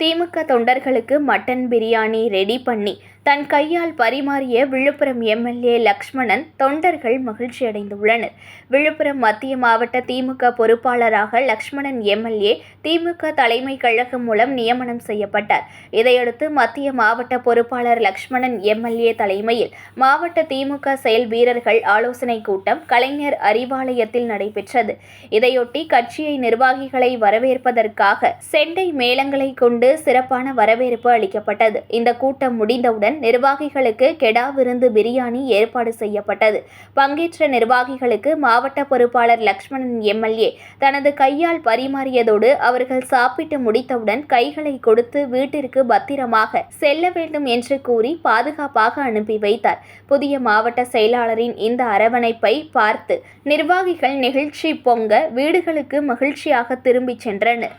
திமுக தொண்டர்களுக்கு mutton biryani ready பண்ணி தன் கையால் பரிமாறிய விழுப்புரம் எம்எல்ஏ லக்ஷ்மணன் தொண்டர்கள் மகிழ்ச்சியடைந்துள்ளனர் விழுப்புரம் மத்திய மாவட்ட திமுக பொறுப்பாளராக லக்ஷ்மணன் எம்எல்ஏ திமுக தலைமை கழகம் மூலம் நியமனம் செய்யப்பட்டார். இதையடுத்து மத்திய மாவட்ட பொறுப்பாளர் லக்ஷ்மணன் எம்எல்ஏ தலைமையில் மாவட்ட திமுக செயல் வீரர்கள் ஆலோசனை கூட்டம் கலைஞர் அறிவாலயத்தில் நடைபெற்றது. இதையொட்டி கட்சியை நிர்வாகிகளை வரவேற்பதற்காக செண்டை மேளங்களை கொண்டு சிறப்பான வரவேற்பு அளிக்கப்பட்டது. இந்த கூட்டம் முடிந்தவுடன் நிர்வாகிகளுக்கு கெடா விருந்து பிரியாணி ஏற்பாடு செய்யப்பட்டது. பங்கேற்ற நிர்வாகிகளுக்கு மாவட்ட பொறுப்பாளர் லக்ஷ்மணன் எம்எல்ஏ தனது கையால் பரிமாறியதோடு அவர்கள் சாப்பிட்டு முடித்தவுடன் கைகளை கொடுத்து வீட்டிற்கு பத்திரமாக செல்ல வேண்டும் என்று கூறி பாதுகாப்பாக அனுப்பி வைத்தார். புதிய மாவட்ட செயலாளரின் இந்த அரவணைப்பை பார்த்து நிர்வாகிகள் நெகிழ்ச்சி பொங்க வீடுகளுக்கு மகிழ்ச்சியாக திரும்பிச் சென்றனர்.